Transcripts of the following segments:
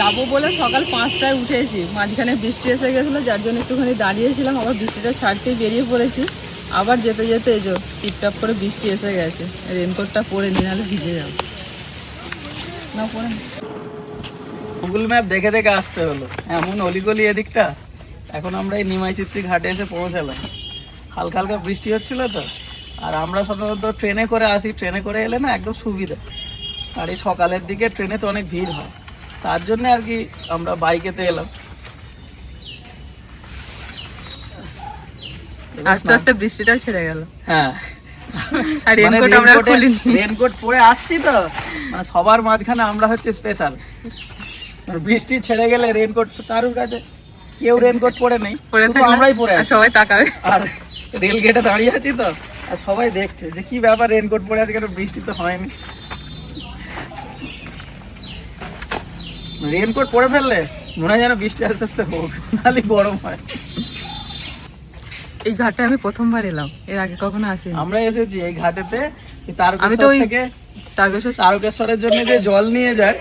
যাব বলে সকাল পাঁচটায় উঠেছি। মাঝখানে বৃষ্টি এসে গেছিল, যার জন্য একটুখানি দাঁড়িয়েছিলাম, আবার বৃষ্টিটা ছাড়তেই বেরিয়ে পড়েছি। আবার যেতে যেতে এই যে টিপটাপ করে বৃষ্টি এসে গেছে। রেনকোটটা পরে নিয়ে নাহলে ভিজে যাব। না, পরে গুগল ম্যাপ দেখে দেখে আসতে হলো। এমন অলিগলি এদিকটা। এখন আমরা এই নিমাই চিত্রি ঘাটে এসে পৌঁছালাম। হালকা হালকা বৃষ্টি হচ্ছিল তো। আর আমরা সাধারণত ট্রেনে করে আসি। ট্রেনে করে এলে না একদম সুবিধা। আর এই সকালের দিকে ট্রেনে তো অনেক ভিড় হয়। তার জন্য আর কি আমরা বাইকেতে এলাম। আস্তে আস্তে বৃষ্টিটা ছেড়ে গেল। হ্যাঁ। আর রেনকোট আমরা খুলিনি। রেনকোট পরে আসছি তো। মানে সবার মাঝখানে আমরা হচ্ছে স্পেশাল বৃষ্টি ছেড়ে গেলে রেনকোট কারোর কাছে? কেউ রেনকোট পরে নেই। আমরাই পরে সবাই তাকাবে। আর রেল গেটে দাঁড়িয়ে আছি তো। আর সবাই দেখছে যে কি ব্যাপার রেনকোট পরে আছে কেন বৃষ্টি তো হয়নি। রেনকোট পরে ফেললে মনে হয় যেন বৃষ্টি আস্তে আস্তে হোক নাহলে গরম হয়। এই ঘাটে আমি প্রথমবার এলাম এর আগে কখনো আসিনি। আমরা এসেছি এই ঘাটেতে আমি তো থেকে তারকেশ্বর তারকেশ্বরের জন্য যে জল নিয়ে যায়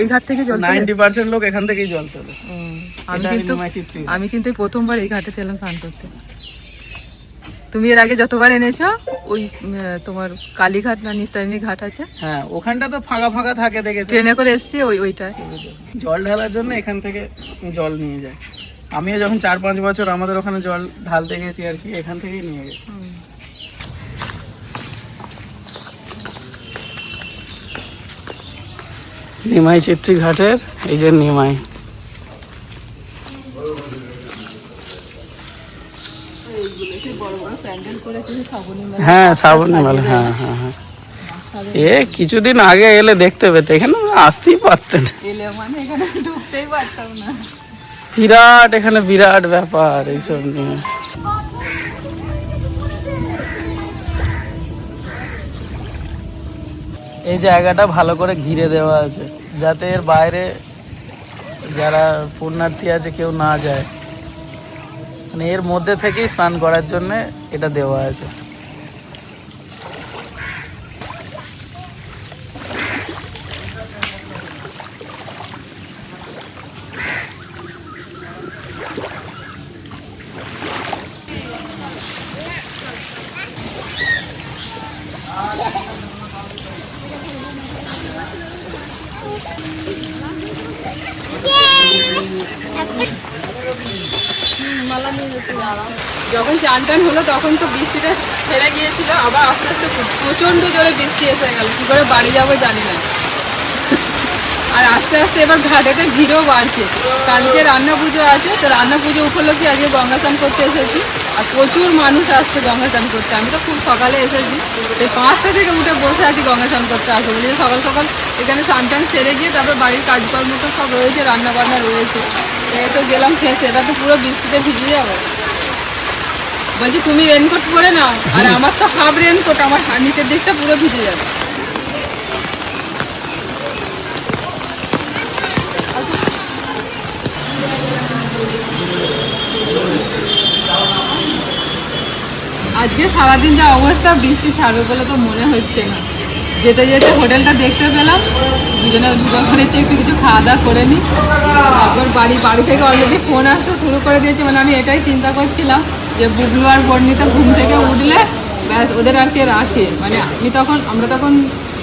এই ঘাট থেকে জল তোলে? নাইনটি পার্সেন্ট লোক এখান থেকেই জল তোলে। আমি কিন্তু আমি কিন্তু প্রথমবার এই ঘাটে এলাম স্নান করতে। তুমি এর আগে যতবার এনেছো ওই তোমার কালীঘাট না নিস্তারিণী ঘাট আছে? হ্যাঁ ওখানটা তো ফাঁকা ফাঁকা থাকে দেখে ট্রেনে করে এসছি ওই ওইটায়। জল ঢালার জন্য এখান থেকে জল নিয়ে যায়। আমিও যখন চার পাঁচ বছর আমাদের ওখানে জল ঢালতে গেছি আর কি এখান থেকেই নিয়ে গেছি। নিমাই চিত্রি ঘাটের এই যে নিমাই। হ্যাঁ শ্রাবণী মেলা হ্যাঁ হ্যাঁ হ্যাঁ। এ কিছুদিন আগে এলে দেখতে পেতে এখানে আসতেই পারতেন। মানে বিরাট এখানে বিরাট ব্যাপার এইসব নিয়ে। এই জায়গাটা ভালো করে ঘিরে দেওয়া আছে যাতে এর বাইরে যারা পুণ্যার্থী আছে কেউ না যায়। মানে এর মধ্যে থেকেই স্নান করার জন্য এটা দেওয়া আছে যখন চান টান হলো, তখন তো বৃষ্টিটা ছেড়ে গিয়েছিল, আবার আস্তে আস্তে প্রচণ্ড জোরে বৃষ্টি এসে গেল। কি করে বাড়ি যাব জানি না। আর আস্তে আস্তে এবার ঘাটেতে ভিড়ও বাড়ছে। কালকে রান্না পুজো আছে, তো রান্না পুজো উপলক্ষে আজকে গঙ্গা স্নান করতে এসেছি। আর প্রচুর মানুষ আসছে গঙ্গা স্নান করতে। আমি তো খুব সকালে এসেছি। এই পাঁচটা থেকে উঠে বসে আছি গঙ্গা স্নান করতে আসব বলে সকাল সকাল এখানে স্নান টান সেরে গিয়ে তারপর বাড়ির কাজকর্ম তো সব রয়েছে রান্না বান্না রয়েছে তো গেলাম ফেসে। এবার তো পুরো বৃষ্টিতে ভিজে যাব। বলছি তুমি রেনকোট পরে নাও আর আমার তো হাফ রেনকোট আমার নিচের দিকটা পুরো ভিজে যাবে। আজকে সারাদিন যা অবস্থা বৃষ্টি ছাড়বে বলে তো মনে হচ্ছে না। যেতে যেতে হোটেলটা দেখতে পেলাম দুজনে দুজন করেছি একটু কিছু খাওয়া দাওয়া করে নিই। তারপর বাড়ি বাড়ি থেকে অলরেডি ফোন আসতে শুরু করে দিয়েছে মানে আমি এটাই চিন্তা করছিলাম। যে বুবলু আর বর্ণিতা ঘুম থেকে উঠলে ব্যাস ওদের আর কে রাখে। মানে আমি তখন আমরা তখন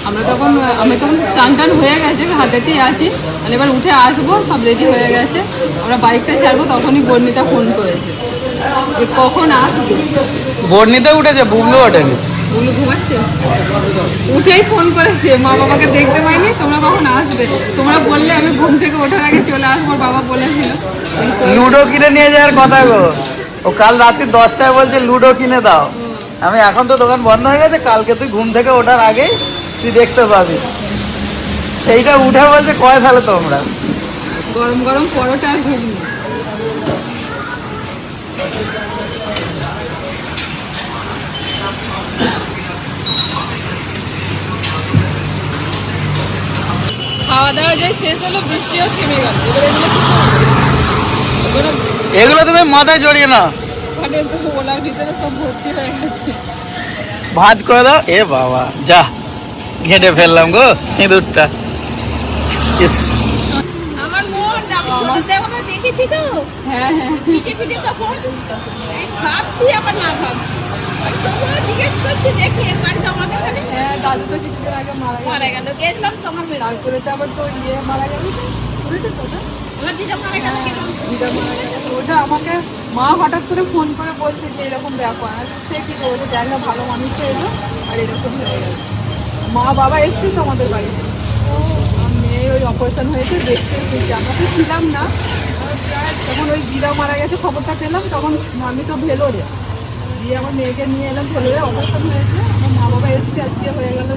আমরা তখন আমি তখন চান টান হয়ে গেছে হাতেতেই আছি। মানে এবার উঠে আসব সব রেডি হয়ে গেছে। আমরা বাইকটা ছাড়বো তখনই বর্ণিতা ফোন করেছে। যে কখন আসবে? বর্ণিতা উঠেছে বুবলু ওঠেনি। বুবলু ঘুমাচ্ছে? উঠেই ফোন করেছে মা বাবাকে দেখতে পাইনি তোমরা কখন আসবে? তোমরা বললে আমি ঘুম থেকে ওঠার আগে চলে আসব বাবা বলেছিল। লুডো কিনে নিয়ে যাওয়ার কথা গো। ও কাল রাত্রি দশটায় বলছে, লুডো কিনে দাও। আমি, এখন তো দোকান বন্ধ হয়ে গেছে, কালকে তুই ঘুম থেকে ওঠার আগেই তুই দেখতে পাবি। সেইটা উঠে বলছে, কয় ফেলে তোমরা? গরম গরম পরোটা খাওয়া দাওয়া যাই শেষ হলো, বৃষ্টিও থেমে গেল? এগুলো তুমি মাথায় জড়িয়ে না তো ওলার ভিতরে সব ভর্তি হয়ে গেছে। ভাজ করে দাও। এ বাবা যা ঘেটে ফেললাম গো সিঁদুরটা। ইস। সেদিনতে আমরা দেখেছি তো। হ্যাঁ হ্যাঁ। তখন ভাবছি আবার না ভাবছি। তবুও জিজ্ঞেস করছি দেখি এর বাড়িতে আমাদের ওখানে হ্যাঁ দাদু তো কিছুদিন আগে মারা গেছে। মারা গেল গেছিলাম তো আবার তো ইয়ে মারা গেল শুনেছো তো ওটা? আমাকে মা হঠাৎ করে ফোন করে বলছে যে এরকম ব্যাপার। সে কি জানি না ভালো মানুষটা এলো আর এরকম হয়ে গেল। মা বাবা এসছে তো আমাদের বাড়িতে মেয়ে ওই অপারেশন হয়েছে, দেখতে এসেছি আমরা তো ছিলাম না। তখন ওই দিদা মারা গেছে, খবরটা পেলাম, তখন আমি তো ভেলোরে। দিয়ে আমার মেয়েকে নিয়ে এলাম ভেলোরে অপারেশন হয়েছে। আমার মা বাবা এসছে, আজকে হয়ে গেল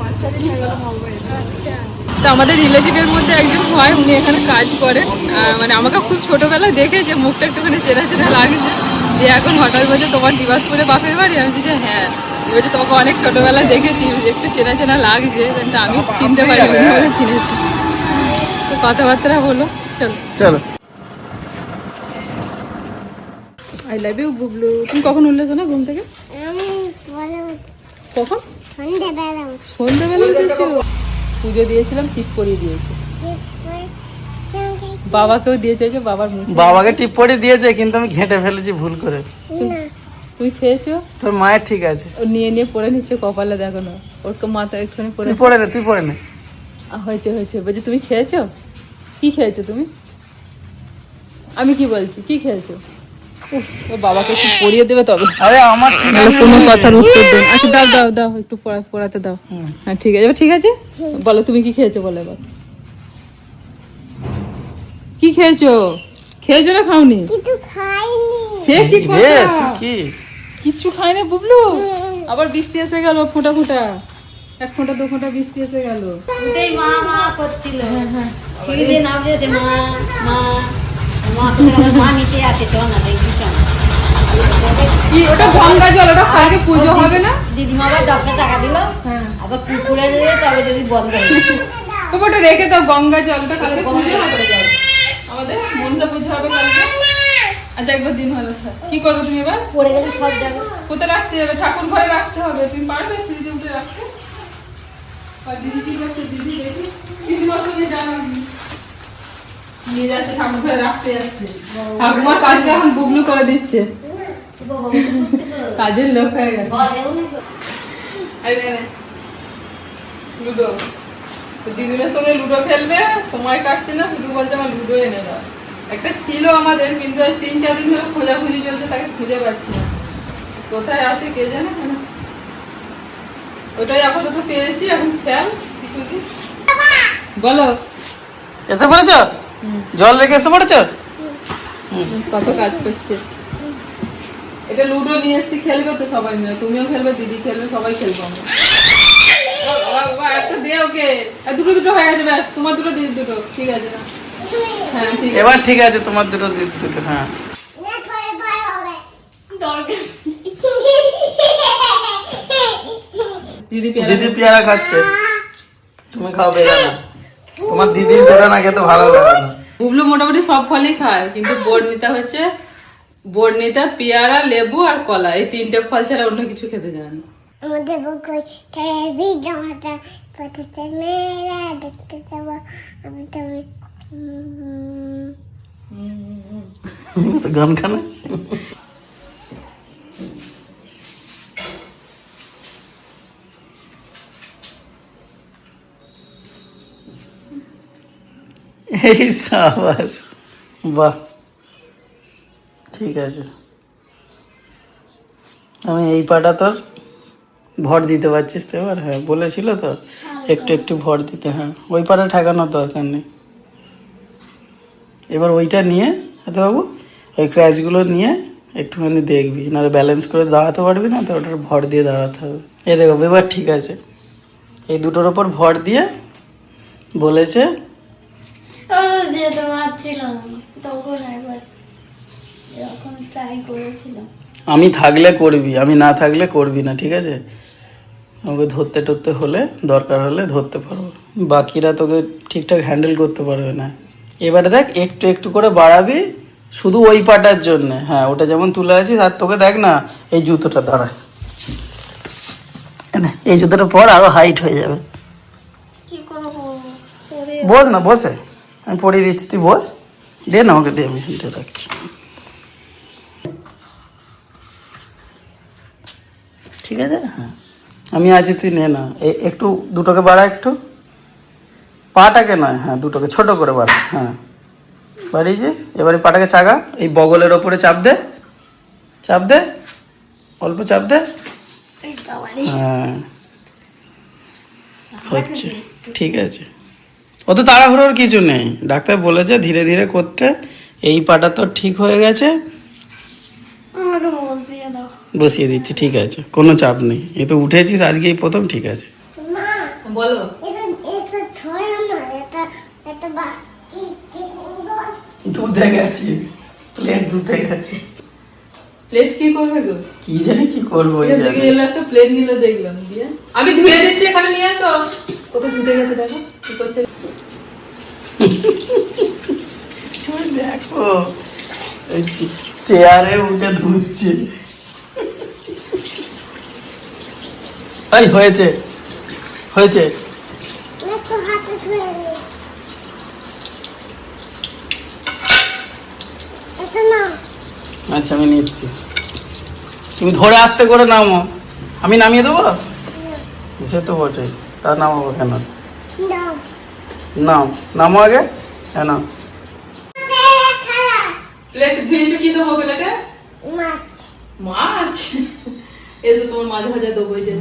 পাঁচ দিন হয়ে গেল মা বাবা এসে আচ্ছা। তো আমাদের রিলেটিভের মধ্যে একজন হয় উনি এখানে কাজ করে মানে আমাকে খুব ছোটবেলায় দেখে যে মুখটা একটুখানি চেনা চেনা লাগছে। দিয়ে এখন হঠাৎ বলছে তোমার দিবাজপুরে বাপের বাড়ি? আমি বলছি যে হ্যাঁ বলছে তোমাকে অনেক ছোটবেলায় দেখেছি। একটু চেনা চেনা লাগছে। কিন্তু আমি চিনতে পারি উনি চিনেছি। তো কথাবার্তা হলো চলো। চলো। I love you Bublu. তুমি কখন উঠলে না ঘুম থেকে? কখন? সন্ধ্যেবেলা সন্ধ্যাবেলা উঠেছো? পুজো দিয়েছিলাম টিপ করিয়ে দিয়েছে। বাবাকেও দিয়ে চাইছে বাবার বাবাকে টিপ পড়ে দিয়েছে কিন্তু আমি ঘেঁটে ফেলেছি ভুল করে। তুমি খেয়েছো? তোর মায়ের ঠিক আছে। ও নিয়ে নিয়ে পড়ে নিচ্ছে কপালে দেখো না। ওর তো মাথা একটুখানি পড়ে তুই পড়ে নে তুই পড়ে নে। হয়েছে হয়েছে। বলছি তুমি খেয়েছো? কি খেয়েছো তুমি? আমি কি বলছি? কি খেয়েছো? বাবাকে একটু পড়িয়ে দেবে তবে। আরে আমার ঠিক নাহলে আছে। কোনো কথার উত্তর দেন। আচ্ছা দাও দাও দাও একটু পড়া পড়াতে দাও। হুম। হ্যাঁ ঠিক আছে। এবার ঠিক আছে? বলো তুমি কি খেয়েছো? বলো এবার। কি খেয়েছো? খেয়েছো না খাওনি? কিন্তু খাইনি। সে কি কথা? কিচ্ছু খায় না বুবলু? আবার বৃষ্টি এসে গেল ফোঁটা ফোঁটা। এক ফোঁটা দু ফোঁটা বৃষ্টি এসে গেল। ওটাই মা মা করছিল। সিঁড়ি দিয়ে নামতেছে মা মা মা নিচে আছে চ না না। কি ওটা গঙ্গা জল ওটা কালকে পুজো হবে না? দিদিমা আবার দশটা টাকা দিল। হ্যাঁ। আবার দিয়ে তবে যদি বন্ধ হয়ে ওটা রেখে দাও গঙ্গা জলটা কালকে পুজো হবে। আমাদের মনসা পুজো হবে কালকে। আচ্ছা একবার দিন হলো কি করবে তুমি এবার? পড়ে গেলে সব যাবে। কোথায় রাখতে হবে ঠাকুর ঘরে রাখতে হবে। তুমি পারবে সিঁড়িতে উঠে রাখতে? আর দিদি কি করছে? দিদি দেখি। আপনি নিয়ে যাচ্ছে ঠাকুর ঘরে রাখতে যাচ্ছে। ঠাকুমার কাজটা এখন বুবলু করে দিচ্ছে। কাজের লোক হয়ে গেছে। লুডো তো দিদিদের সঙ্গে লুডো খেলবে সময় কাটছে না শুধু বলছে আমার লুডো এনে দাও একটা ছিল আমাদের কিন্তু আজ তিন চার দিন ধরে খোঁজাখুঁজি চলছে তাকে খুঁজে পাচ্ছি না কোথায় আছে কে জানে ওটাই আপাতত পেয়েছি এখন খেয়াল কিছুদিন বলো এসে পড়েছ জল রেখে এসে পড়েছ কত কাজ করছে এটা লুডো নিয়ে এসছি খেলবে তো সবাই মিলে। তুমিও খেলবে দিদি খেলবে সবাই খেলব আমরা। একটা দে ওকে। দুটো দুটো হয়ে গেছে ব্যাস। তোমার দুটো দিদি দুটো। ঠিক আছে না হ্যাঁ ঠিক এবার ঠিক আছে তোমার দুটো দি- দুটো হ্যাঁ। দিদি পেয়ারা দিদি খাচ্ছে। তুমি খাও বেদানা তোমার দিদির বেদানা খেতে ভালো লাগে না। মোটামুটি সব ফলই খায় কিন্তু বর্ণিতা হচ্ছে বর্ণিতা পেয়ারা লেবু আর কলা এই তিনটে ফল ছাড়া অন্য কিছু খেতে যায় না। আমাদের বকই টেলিভিশনটা পথে মেলা দেখতে যাব। আমি তো গান খানা। এই সাবাস বাহ। ঠিক আছে। আমি এই পাটা তোর ভর দিতে পারছিস তো এবার হ্যাঁ বলেছিল তো একটু একটু ভর দিতে হ্যাঁ। ওই পাটা ঠেকানোর দরকার নেই। এবার ওইটা নিয়ে হাতে বাবু ওই ক্র্যাচগুলো নিয়ে একটুখানি দেখবি, নাহলে ব্যালেন্স করে দাঁড়াতে পারবি না, তো ওটার ভর দিয়ে দাঁড়াতে হবে। এ দেখো, এবার ঠিক আছে। এই দুটোর ওপর ভর দিয়ে বলেছে, তখন ট্রাই করেছিলাম আমি থাকলে করবি আমি না থাকলে করবি না ঠিক আছে? আমাকে ধরতে টরতে হলে দরকার হলে ধরতে পারব। বাকিরা তোকে ঠিকঠাক হ্যান্ডেল করতে পারবে না। এবারে দেখ একটু একটু করে বাড়াবি শুধু ওই পাটার জন্য। হ্যাঁ ওটা যেমন তুলে আছিস আর তোকে দেখ না এই জুতোটা দাঁড়া। এই জুতোটা পর আরও হাইট হয়ে যাবে। বস না বসে। আমি পড়িয়ে দিচ্ছি তুই বস। দে না আমাকে দে আমি রাখছি। ঠিক আছে? হ্যাঁ। আমি আছি তুই নে না। একটু দুটোকে বাড়া একটু। পাটাকে নয় হ্যাঁ দুটোকে। ছোট করে বাড়া হ্যাঁ। বাড়িয়েছিস? এবারে পাটাকে চাগা। এই বগলের ওপরে চাপ দে। চাপ দে। অল্প চাপ দে। হ্যাঁ। হচ্ছে। ঠিক আছে। অত তাড়াহুড়োর কিছু নেই। ডাক্তার বলেছে ধীরে ধীরে করতে। এই পাটা তো ঠিক হয়ে গেছে। বসিয়ে দিচ্ছি ঠিক আছে। কোনো চাপ নেই। এ তো উঠেছিস আজকে এই প্রথম ঠিক আছে। বলো। দুধে গেছি। প্লেট দুধে গেছে। প্লেট কি করবে গো? কি জানি কি করব এই জানি। এলো একটা প্লেট নিল দেখলাম দিয়ে। আমি ধুয়ে দিচ্ছি এখানে নিয়ে আসো কোথায় ধুতে গেছে দেখো কি করছে। দেখো চেয়ারে উঠে ধুচ্ছে। এই হয়েছে। হয়েছে। একটু হাতে ধুয়ে নে এটা না আচ্ছা আমি নিচ্ছি। তুমি ধরে আস্তে করে নামো। আমি নামিয়ে দেবো? সে তো বটে তা নামাবো কেন? দাও নাম নামো আগে। হ্যাঁ নাও। প্লেট ধুয়েছো কি দেবো প্লেটে মাছ। মাছ? এসে তোমার মাঝে ভাজা দেবো এই যে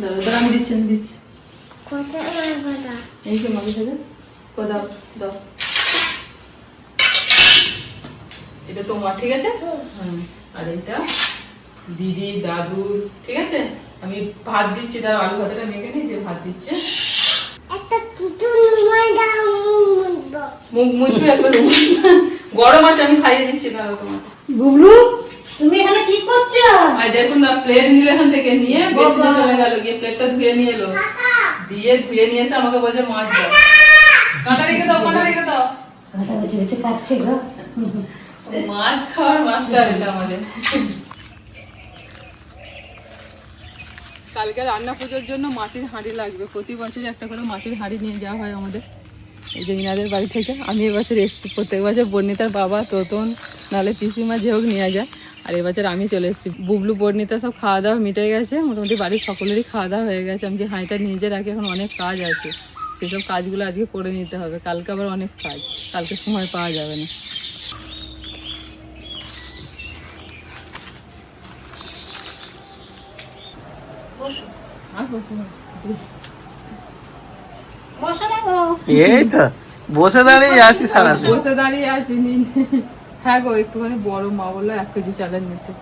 দাঁড়াও, আমি দিচ্ছি আমি দিচ্ছি। এই যে মাঝে ভাজা ও দাও দাও। এটা তোমার ঠিক আছে? আর এটা দিদি দাদুর ঠিক আছে? আমি ভাত দিচ্ছি তার আলু ভাতটা মেখে নিই দিয়ে ভাত দিচ্ছে। মুখ মুছবে। একবার গরম আছে আমি খাইয়ে দিচ্ছি দাঁড়াও তোমাকে। বুবলু? তুমি এখানে কি করছ? আর দেখুন না প্লেট নিলে এখান থেকে নিয়ে বেসিনে চলে গেল গিয়ে প্লেটটা ধুয়ে নিয়ে এলো। দিয়ে ধুয়ে নিয়ে এসে আমাকে বলছে মাছ দাও। কাঁটা রেখে দাও কাঁটা রেখে দাও। কাঁটা বেছে বেছে কাটছে গো। মাছ খাওয়ার মাস্টার এটা আমাদের। কালকে রান্না পুজোর জন্য মাটির হাঁড়ি লাগবে। প্রতি বছর একটা করে মাটির হাঁড়ি নিয়ে যাওয়া হয় আমাদের। এই যে ইনাদের বাড়ি থেকে। আমি এবছর এসেছি, প্রত্যেক বছর বর্ণিতার বাবা, তোতন নাহলে পিসিমা যে হোক নিয়ে যায়। আর এবছর আমি চলে এসেছি। বুবলু, বর্ণিতা সব খাওয়া দাওয়া মিটে গেছে। মোটামুটি বাড়ির সকলেরই খাওয়া দাওয়া হয়ে গেছে। আমি যে হাঁড়িটা নিজে রাখি, এখন অনেক কাজ আছে। সেসব কাজগুলো আজকে করে নিতে হবে। কালকে আবার অনেক কাজ। কালকে সময় পাওয়া যাবে না। আর। এই তো বসে দাঁড়িয়ে আছি সারাদিন। বসে দাঁড়িয়ে আছি হ্যাঁ গো একটুখানি বড় মা বলল এক কেজি চালের নিতে।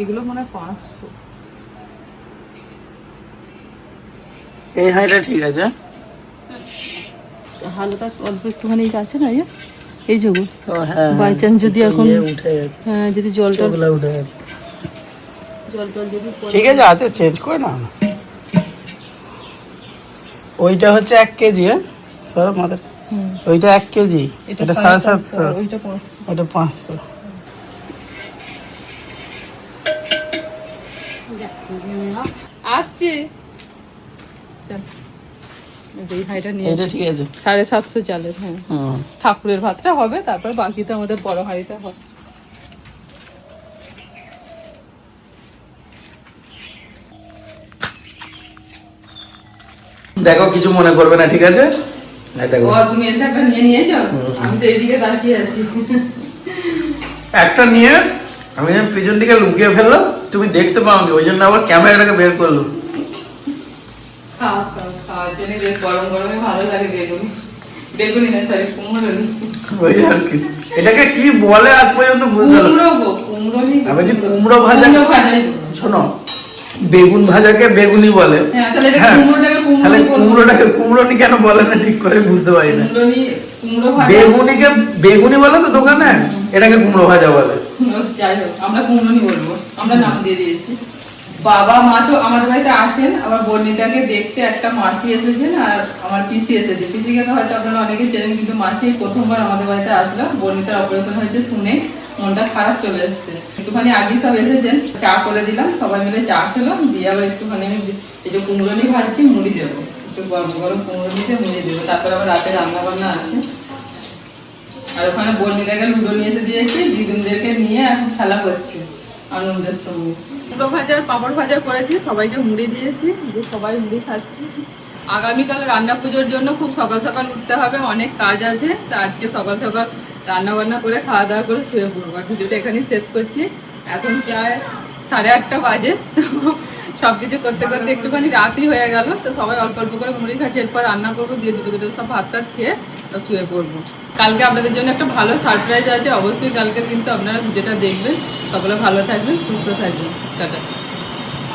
এগুলো মনে হয় পাঁচশো। এই হাঁড়িটা ঠিক আছে? হালকা অল্প একটুখানি আছে না? এই যোগু ও হ্যাঁ বাই চান্স যদি এখন ইয়ে হ্যাঁ যদি জল টল উঠে গেছে। জল টল যদি ঠিক আছে আছে চেঞ্জ করে না ওইটা হচ্ছে এক কেজি হ্যাঁ? সরব মাদের ওইটা এক কেজি? এটা সাড়ে সাতশো ওইটা পাঁচশো। আসছি। সাড়ে সাতশো চালের হ্যাঁ। ঠাকুরের ভাতটা হবে তারপর বাকিটা আমাদের বড় হাঁড়িটা হবে। দেখো কিছু মনে করবে না ঠিক আছে? এই দেখো। ও তুমি এসে একটা নিয়ে নিয়েছো? আমি তো এইদিকে তাকিয়ে আছি। একটা নিয়ে আমি যখন পিছন দিকে লুকিয়ে তুমি দেখতে পাওনি ওই জন্য আবার ক্যামেরাটাকে বের করল। এটাকে কি বলে আজ পর্যন্ত বুঝতে আমি কুমড়ো ভাজা। শোনো বেগুন ভাজাকে বেগুনি বলে। হ্যাঁ তাহলে কুমড়োটাকে কুমড়োনি কেন বলে না? ঠিক করে বুঝতে পারি না। বেগুনিকে বেগুনি বলে তো দোকানে? এটাকে কুমড়ো ভাজা বলে। যাই হোক আমরা কুমড়োনি বলব। আমরা নাম দিয়ে দিয়েছি। বাবা মা তো আমাদের বাড়িতে আছেন আবার বর্ণিতাকে দেখতে একটা মাসি এসেছেন আর আমার পিসি এসেছে। পিসিকে তো হয়তো আপনারা অনেকে চেনেন কিন্তু মাসি প্রথমবার আমাদের বাড়িতে আসলো। বর্ণিতার অপারেশন হয়েছে শুনে। মনটা খারাপ চলে এসছে। একটুখানি আগে সব এসেছেন চা করে দিলাম, সবাই মিলে চা খেলাম, দিয়ে আবার একটুখানি আমি এই যে কুমড়োনি ভাজছি, মুড়ি দেবো। একটু গরম গরম কুমড়োনি দিয়ে মুড়ি দেবো, তারপর আবার রাতে রান্না বান্না আছে। আর ওখানে বর্ণিদাকে লুডো নিয়ে এসে দিয়েছি দিদুনদেরকে নিয়ে এখন খেলা করছে আনন্দের সঙ্গে লুডো ভাজা পাঁপড় ভাজা করেছি, সবাইকে মুড়ি দিয়েছি, দিয়ে সবাই মুড়ি খাচ্ছি। আগামীকাল রান্না পুজোর জন্য খুব সকাল সকাল উঠতে হবে, অনেক কাজ আছে, তা আজকে সকাল সকাল রান্না বান্না করে খাওয়া দাওয়া করে শুয়ে পড়ব। আর ভিডিওটা এখানেই শেষ করছি। এখন প্রায় সাড়ে আটটা বাজে। সব কিছু করতে করতে একটুখানি রাতই হয়ে গেল। তো সবাই অল্প অল্প করে মুড়ি খাচ্ছে। এরপর রান্না করব, দিয়ে দুটো দুটো সব ভাত টাত খেয়ে শুয়ে পড়ব। কালকে আপনাদের জন্য একটা ভালো সারপ্রাইজ আছে। অবশ্যই কালকে কিন্তু আপনারা ভিডিওটা দেখবেন। সকলে ভালো থাকবেন, সুস্থ থাকবেন। টাটা।